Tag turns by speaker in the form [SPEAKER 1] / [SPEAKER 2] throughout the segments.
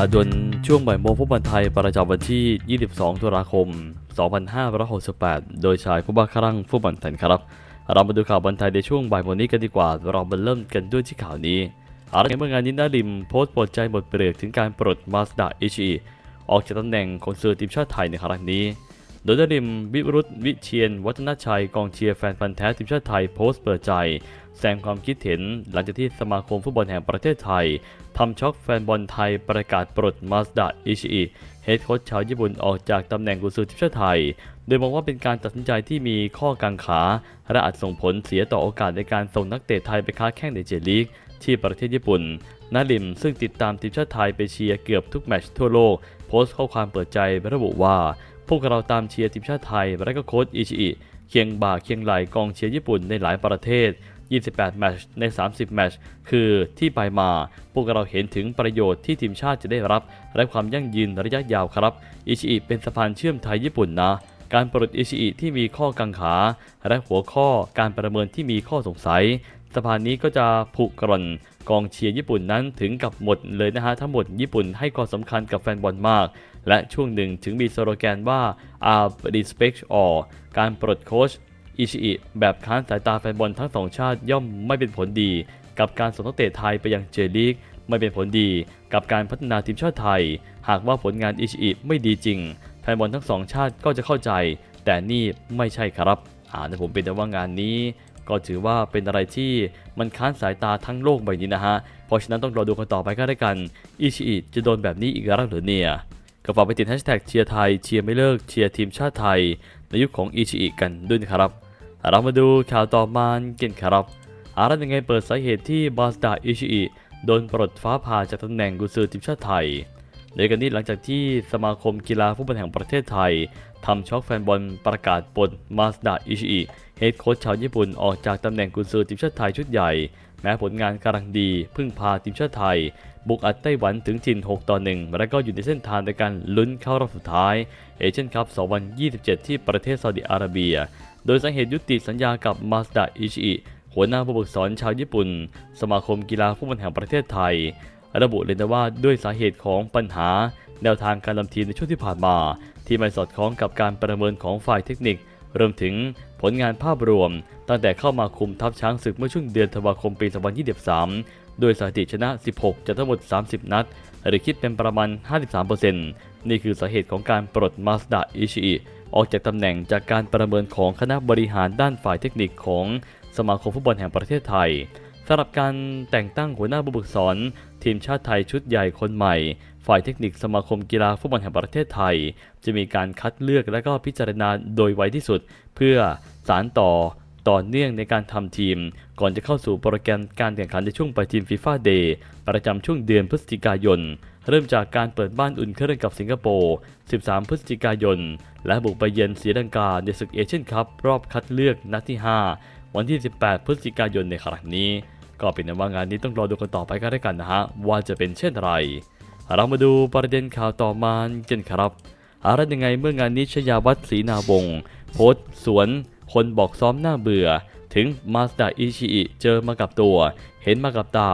[SPEAKER 1] อาดวนช่วงบ่ายโมงฟุตบอลไทยประจำวันที่ 22 ตุลาคม 2568 โดยชายผู้บ้าครั่งฟุตบอลไทยครับ เรามาดูข่าวบอลไทยในช่วงบ่ายโมงนี้กันดีกว่า เรามาเริ่มกันด้วยที่ข่าวนี้อาร์เมื่องานนี้นาริมโพสต์ปลดใจหมดเปลือกถึงการปลดมาสดาอิชิออกจากตำแหน่งของเสือทีมชาติไทยในครั้งนี้ โดยนาริมวิรุธวิเชียน วัฒนชัยกองเชียร์แฟนพันธ์แท้ทีมชาติไทยโพสต์เปิดใจ แสดงความคิดเห็นหลังจากที่สมาคมฟุตบอลแห่งประเทศไทยทำช็อกแฟนบอลไทยประกาศปลดมาสดาอิชิอิเฮดโค้ชชาวญี่ปุ่นออกจากตำแหน่งกุนซือทีมชาติไทย โดยมองว่าเป็นการตัดสินใจที่มีข้อกังขา และอาจส่งผลเสียต่อโอกาสในการส่งนักเตะไทยไปค้าแข่งในเจลีกที่ประเทศญี่ปุ่นนาริมซึ่งติดตามทีมชาติไทยไปเชียร์เกือบทุกแมตช์ทั่วโลก โพสต์ข้อความเปิดใจระบุว่า พวกเราตามเชียร์ทีมชาติไทย และก็โค้ชอิชิอิเคียงบ่าเคียงไหลกองเชียร์ญี่ปุ่นในหลายประเทศ 28 แมตช์ใน 30 แมตช์คือที่ไปมา พวกเราเห็นถึงประโยชน์ที่ทีมชาติจะได้รับ และความยั่งยืนระยะยาวครับ อิชิอิเป็นสะพานเชื่อมไทยญี่ปุ่นนะการปลดอิชิอิที่มีข้อกังขา และหัวข้อการประเมินที่มีข้อสงสัย สะพานนี้ก็จะผุกร่อนกองเชียร์ญี่ปุ่นนั้นถึงกับหมดเลยนะฮะทั้งหมดญี่ปุ่นให้ความสำคัญกับแฟนบอลมาก และช่วงหนึ่งถึงมีสโลแกนว่า I respect all การปลดโค้ชอิชิอิแบบค้านสายตาแฟนบอลทั้งสองชาติย่อมไม่เป็นผลดี กับการส่งนักเตะไทยไปยังเจลีกไม่เป็นผลดีกับการพัฒนาทีมชาติไทย หากว่าผลงานอิชิอิไม่ดีจริง แฟนบอลทั้งสองชาติก็จะเข้าใจ แต่นี่ไม่ใช่ครับอ่าแต่ผมเป็นแต่ว่างานนี้ ก็ถือว่าเป็นอะไรที่มันค้านสายตาทั้งโลกใบนี้นะฮะ เพราะฉะนั้นต้องรอดูกันต่อไปก็ได้กันอิชิอิจะโดนแบบนี้อีกแล้วหรือเนี่ยก็ฝากไปติดแฮชแท็กเชียร์ไทยเชียร์ไม่เลิกเชียร์ทีมชาติไทย ในยุคของอิชิอิกันด้วยนะครับ เรามาดูข่าวต่อมากันครับอารันยังไงเปิดสาเหตุที่บาสดาอิชิอิโดนปลดฟ้าผ่าจากตำแหน่งกุซือทีมชาติไทยโดยกันนี้หลังจากที่สมาคมกีฬาฟุตบอลแห่งประเทศไทยทำช็อกแฟนบอลประกาศปลดมาสดาอิชิอิ เฮดโค้ชชาวญี่ปุ่นออกจากตำแหน่งกุนซือทีมชาติไทยชุดใหญ่ แม้ผลงานกำลังดี พึ่งพาทีมชาติไทย บุกอัดไต้หวันถึงจิน 6 ต่อ 1 และก็อยู่ในเส้นทางในการลุ้นเข้ารอบสุดท้าย เอเชียนคัพ 2027 ที่ประเทศซาอุดิอาระเบีย โดยสาเหตุยุติสัญญากับมาสดาอิชิหัวหน้าผู้ฝึกสอนชาวญี่ปุ่น สมาคมกีฬาฟุตบอลแห่งประเทศไทย ระบุเลยนะว่าด้วยสาเหตุของปัญหา แนวทางการนำทีมในช่วงที่ผ่านมา ที่ไม่สอดคล้องกับการประเมินของฝ่ายเทคนิค รวมถึงผลงานภาพรวม ตั้งแต่เข้ามาคุมทัพช้างศึกเมื่อช่วงเดือนธันวาคมปี 2023 โดยสถิติชนะ 16 จากทั้งหมด 30 นัด หรือคิดเป็นประมาณ 53%นี่คือสาเหตุของการปลดมาสดาอิชิอิออกจากตำแหน่งจากการประเมินของคณะบริหารด้านฝ่ายเทคนิคของสมาคมฟุตบอลแห่งประเทศไทย สำหรับการแต่งตั้งหัวหน้าผู้ฝึกสอน ทีมชาติไทยชุดใหญ่คนใหม่ ฝ่ายเทคนิคสมาคมกีฬาฟุตบอลแห่งประเทศไทย จะมีการคัดเลือกและก็พิจารณาโดยไวที่สุด เพื่อสารต่อต่อเนื่องในการทำทีม ก่อนจะเข้าสู่โปรแกรมการแข่งขันในช่วงปลายทีมฟีฟ่าเดย์ประจำช่วงเดือนพฤศจิกายน เริ่มจากการเปิดบ้านอุ่นเครื่องกับสิงคโปร์ 13 พฤศจิกายน และบุกไปเยือนศรีลังกาในศึกเอเชียนคัพรอบคัดเลือกนัดที่ 5 วันที่ 18 พฤศจิกายนในครั้งนี้ ก็เป็นว่างานนี้ต้องรอดูกันต่อไปก็ได้วกันนะฮะว่าจะเป็นเช่นไร เรามาดูประเด็นข่าวต่อมากันครับอะไรยังไงเมื่องานนี้ชยาวัฒน์ศรีนาวงศ์โพสต์สวนคนบอกซ้อมหน้าเบื่อ ถึงมาสดาอิชิอิเจอมากับตัว เห็นมากับตา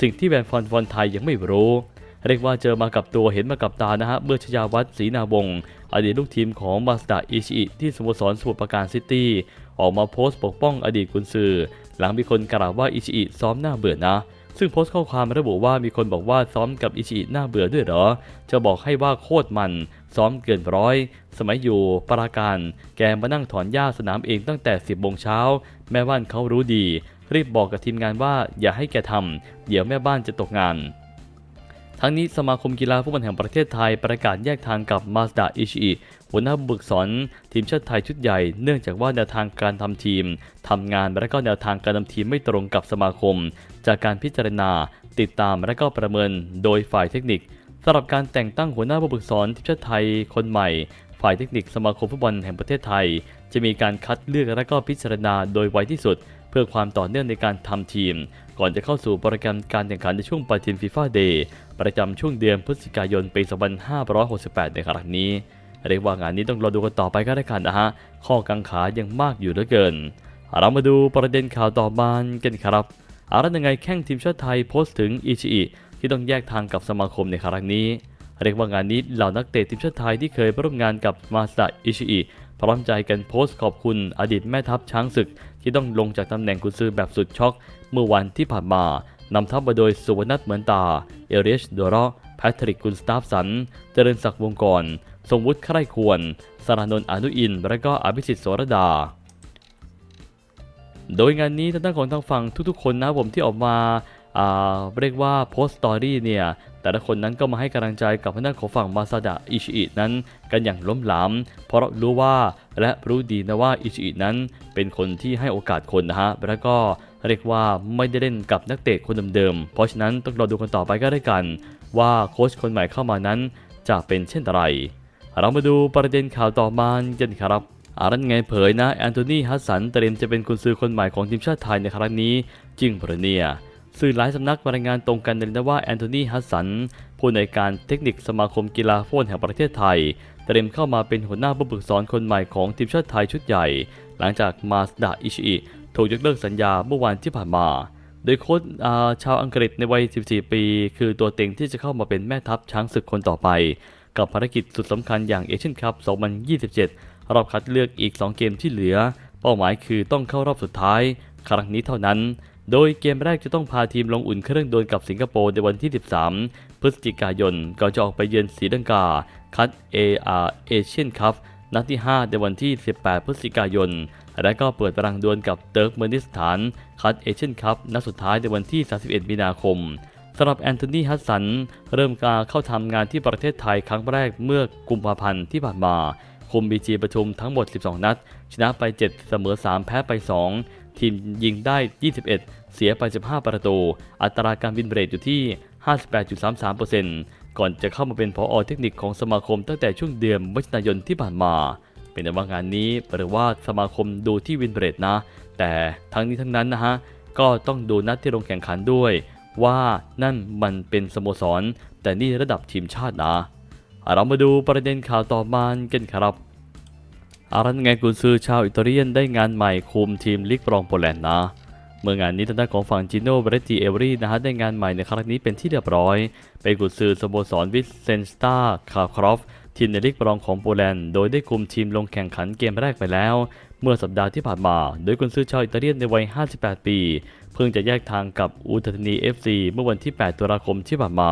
[SPEAKER 1] สิ่งที่แฟนฟอนฟอนไทยยังไม่รู้เรียกว่าเจอมากับตัวเห็นมากับตานะฮะเมื่อชยาวัฒน์ศรีนาวงศ์อดีตลูกทีมของมาสดาอิชิอิที่สโมสรสมุทรปราการซิตี้ออกมาโพสต์ปกป้องอดีตกุนซือ หลังมีคนกล่าวว่าอิชิอิซ้อมหน้าเบื่อนะ ซึ่งโพสต์ข้อความระบุว่ามีคนบอกว่าซ้อมกับอิชิอิหน้าเบื่อด้วยเหรอ จะบอกให้ว่าโคตรมัน ซ้อมเกินร้อย สมัยอยู่ปราการแกมานั่งถอนหญ้าสนามเองตั้งแต่ 10โมงเช้า แม่บ้านเขารู้ดี รีบบอกกับทีมงานว่าอย่าให้แกทำเดี๋ยวแม่บ้านจะตกงานทั้งนี้สมาคมกีฬาฟุตบอลแห่งประเทศไทยประกาศแยกทางกับมาสดาอิชิอิ หัวหน้าผู้ฝึกสอนทีมชาติไทยชุดใหญ่ เนื่องจากว่าแนวทางการทำทีมทำงานและก็แนวทางการทำทีมไม่ตรงกับสมาคม จากการพิจารณา ติดตามและก็ประเมินโดยฝ่ายเทคนิคสำหรับการแต่งตั้งหัวหน้าผู้ฝึกสอนทีมชาติไทยคนใหม่ ฝ่ายเทคนิคสมาคมฟุตบอลแห่งประเทศไทย จะมีการคัดเลือกและก็พิจารณาโดยไวที่สุด เพื่อความต่อเนื่องในการทำทีม ก่อนจะเข้าสู่โปรแกรมการแข่งขันในช่วงปลาทีมฟีฟ่าเดย์ประจำช่วงเดือนพฤศจิกายนปี 2568 ในครั้งนี้ เรียกว่างานนี้ต้องรอดูกันต่อไปก็ได้กันนะฮะ ข้อกังขายังมากอยู่เหลือเกิน เรามาดูประเด็นข่าวต่อมากันครับอารันยังไงแข้งทีมชาติไทยโพสต์ถึงอิชิอิที่ต้องแยกทางกับสมาคมในครั้งนี้ เรียกว่างานนี้เหล่านักเตะทีมชาติไทยที่เคยร่วมงานกับมาสดะอิชิอิพร้อมใจกันโพสต์ขอบคุณอดีตแม่ทัพช้างศึก ที่ต้องลงจากตำแหน่งกุนซือแบบสุดช็อก เมื่อวันที่ผ่านมานำทัพมาโดยสุวรรณัทเหมือนตา เอเรียชโดโรแพทริกกุนสตาฟสัน เจริญศักดิ์วงกร ทรงวุฒิใคร่ควรสรานนท์อนุอิน และก็อภิสิทธิ์โสรดา โดยงานนี้ทางด้านของทางฝั่งทุกๆ คนนะผมที่ออกมาาเรียกว่าโพสต์สตอรี่เนี่ย แต่ละคนนั้นก็มาให้กำลังใจกับทางด้านของฝั่งมาซาดะอิชิอินั้นกันอย่างล้มหลาม เพราะรู้ว่าและรู้ดีนะว่าอิชิอินั้นเป็นคนที่ให้โอกาสคนนะฮะ แล้วก็เรียกว่าไม่ได้เล่นกับนักเตะคนเดิมๆ เพราะฉะนั้นต้องรอดูกันต่อไปก็ได้กัน ว่าโค้ชคนใหม่เข้ามานั้นจะเป็นเช่นไร เรามาดูประเด็นข่าวต่อมากันครับอารันไงเผยนะแอนโทนีฮัสสันเตรียมจะเป็นกุนซือคนใหม่ของทีมชาติไทยในครั้งนี้จริงปะเนี่ยสื่อหลายสำนักรายงานตรงกันเลยนะว่าแอนโทนีฮัสสันผู้ในการเทคนิคสมาคมกีฬาฟุตบอลแห่งประเทศไทย เตรียมเข้ามาเป็นหัวหน้าผู้ฝึกสอนคนใหม่ของทีมชาติไทยชุดใหญ่ หลังจากมาสดะอิชิอิถูกยกเลิกสัญญาเมื่อวันที่ผ่านมา โดยโค้ชชาวอังกฤษในวัย 14 ปี คือตัวเต็งที่จะเข้ามาเป็นแม่ทัพช้างศึกคนต่อไป กับภารกิจสุดสำคัญอย่างเอเชียนคัพ 2027 รอบคัดเลือกอีก 2 เกมที่เหลือ เป้าหมายคือต้องเข้ารอบสุดท้าย ครั้งนี้เท่านั้น โดยเกมแรกจะต้องพาทีมลงอุ่นเครื่องโดวลกับสิงคโปร์ในวันที่ 13 พฤศจิกายน ก่อนจะออกไปเยือนศรีลังกา คัด AR Asian Cup นัดที่ 5 ในวันที่ 18 พฤศจิกายน และก็เปิดตารางดวลกับเติร์กเมนิสถาน คัดเอเชียนคัพนัดสุดท้ายในวันที่ 31 มีนาคม สำหรับแอนโทนีฮัสสัน เริ่มการเข้าทำงานที่ประเทศไทยครั้งแรกเมื่อกุมภาพันธ์ที่ผ่านมา คุมบีจีประชุมทั้งหมด 12 นัด ชนะไป 7 เสมอ 3 แพ้ไป 2 ทีมยิงได้ 21 เสียไป 15 ประตู อัตราการวินเรทอยู่ที่ 58.33%ก่อนจะเข้ามาเป็นผอเทคนิคของสมาคมตั้งแต่ช่วงเดือนมิถุนายนที่ผ่านมาเป็นว่างานนี้หรือว่าสมาคมดูที่วินเรทนะ แต่ทั้งนี้ทั้งนั้นนะฮะ ก็ต้องดูนัดที่ลงแข่งขันด้วย ว่านั่นมันเป็นสโมสร แต่นี่ระดับทีมชาตินะเรามาดูประเด็นข่าวต่อมากันครับอารันไงกุนซือชาวอิตาเลียนได้งานใหม่คุมทีมลีกรองโปแลนด์นะ เมื่องานนี้ทางด้านของฝั่งจิโนเบรติเอเวอรี่นะฮะได้งานใหม่ในครั้งนี้เป็นที่เรียบร้อย เป็นกุนซือสโมสรวิสเซนสตาคาครอฟทีมในลีกรองของโปแลนด์ โดยได้คุมทีมลงแข่งขันเกมแรกไปแล้ว เมื่อสัปดาห์ที่ผ่านมา โดยกุนซือชาวอิตาเลียนในวัย 58 ปี เพิ่งจะแยกทางกับอูตานี FC เมื่อวันที่ 8 ตุลาคมที่ผ่านมา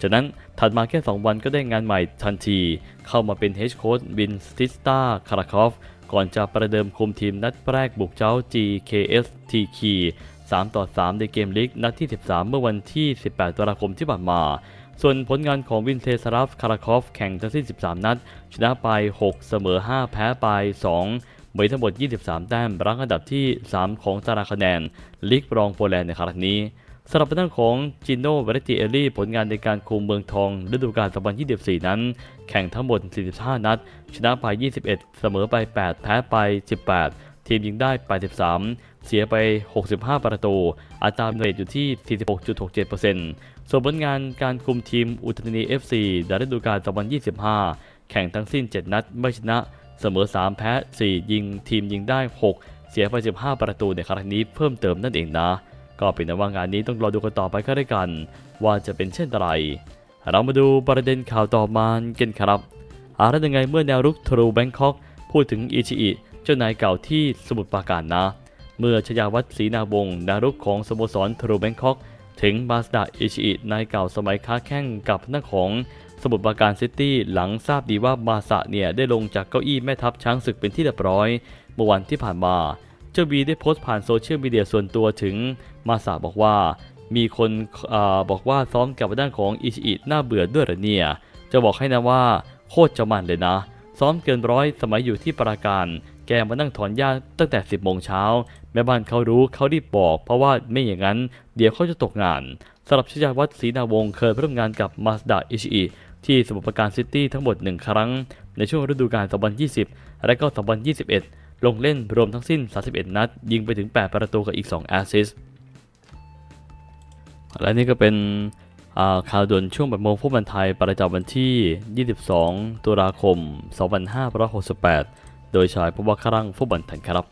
[SPEAKER 1] จากนั้นถัดมาแค่ 2 วันก็ได้งานใหม่ทันที เข้ามาเป็นเฮดโค้ชวินสติสตาคาราคอฟ ก่อนจะประเดิมคุมทีมนัดแรกบุกเจ้า GKS t k 3 ต่อ 3 ในเกมลีกนัดที่ 13 เมื่อวันที่ 18 ตุลาคมที่ผ่านมา ส่วนผลงานของวินเทสราฟคาราคอฟ แข่งทั้งสิ้น 13 นัด ชนะไป 6 เสมอ 5 แพ้ไป 2 มีทั้งหมด 23 แต้มรั้งอันดับที่ 3 ของตารางคะแนนลีกรองโปแลนด์ในครั้งนี้สำหรับด้านของจิโนเวรติเอลี่ผลงานในการคุมเมืองทองฤดูกาล 2024 นั้น แข่งทั้งหมด 45 นัด ชนะไป 21 เสมอไป 8 แพ้ไป 18 ทีมยิงได้ 83 เสียไป 65 ประตู อัตราเรทอยู่ที่ 46.67%ส่วนผลงานการคุมทีมอุตรดิตถ์ FC ในฤดูกาล 2025 แข่งทั้งสิ้น 7 นัดไม่ชนะ เสมอ 3 แพ้ 4 ยิงทีมยิงได้ 6 เสียไป 15 ประตูในครั้งนี้เพิ่มเติมนั่นเองนะ ก็เป็นนะว่างานนี้ต้องรอดูกันต่อไปก็ได้กัน ว่าจะเป็นเช่นไร เรามาดูประเด็นข่าวต่อมากันครับอารัยังไงเมื่อแนวรุกทรูแบงคอกพูดถึงอิชิอิเจ้านายเก่าที่สมุทรปราการนะ เมื่อชยาวัฒน์ศรีนาวงศ์นารุกของสโมสรทรูแบงคอกถึงมาสดาอิชิอินายเก่าสมัยค้าแข่งกับน้าของ สมุทรปราการซิตี้หลังทราบดีว่ามาสะเนี่ยได้ลงจากเก้าอี้แม่ทัพช้างศึกเป็นที่เรียบร้อย เมื่อวันที่ผ่านมา เจ้าบีได้โพสต์ผ่านโซเชียลมีเดียส่วนตัวถึงมาสะบอกว่า มีคนอบอกว่าซ้อมกับด้านของอิชิอิน่าเบื่อด้วยหรอเนี่ย จะบอกให้นะว่าโคตรจะมันเลยนะ ซ้อมเกินร้อยสมัยอยู่ที่ปราการ แกมานั่งถอนหญ้าตั้งแต่ 10โมงเช้าแม่บ้านเขารู้เขารีบบอก เพราะว่าไม่อย่างนั้น เดี๋ยวเขาจะตกงานสำหรับชยาวัฒน์ศรีนาวงศ์เคยร่วมงานกับมาสดาอิชิอิ ที่สมุทรปราการซิตี้ทั้งหมด 1 ครั้ง ในช่วงฤดูกาล 2020 และก็ 2021 ลงเล่นรวมทั้งสิ้น 31 นัด ยิงไปถึง 8 ประตูกับอีก 2 แอสซิสต์และนี่ก็เป็นข่าวด่วนช่วงแบบโมงฟุตบอลไทยประจำวันที่ 22 ตุลาคม 2568 โดยชายพบว่าครั่งฟุตบอลไทยครับ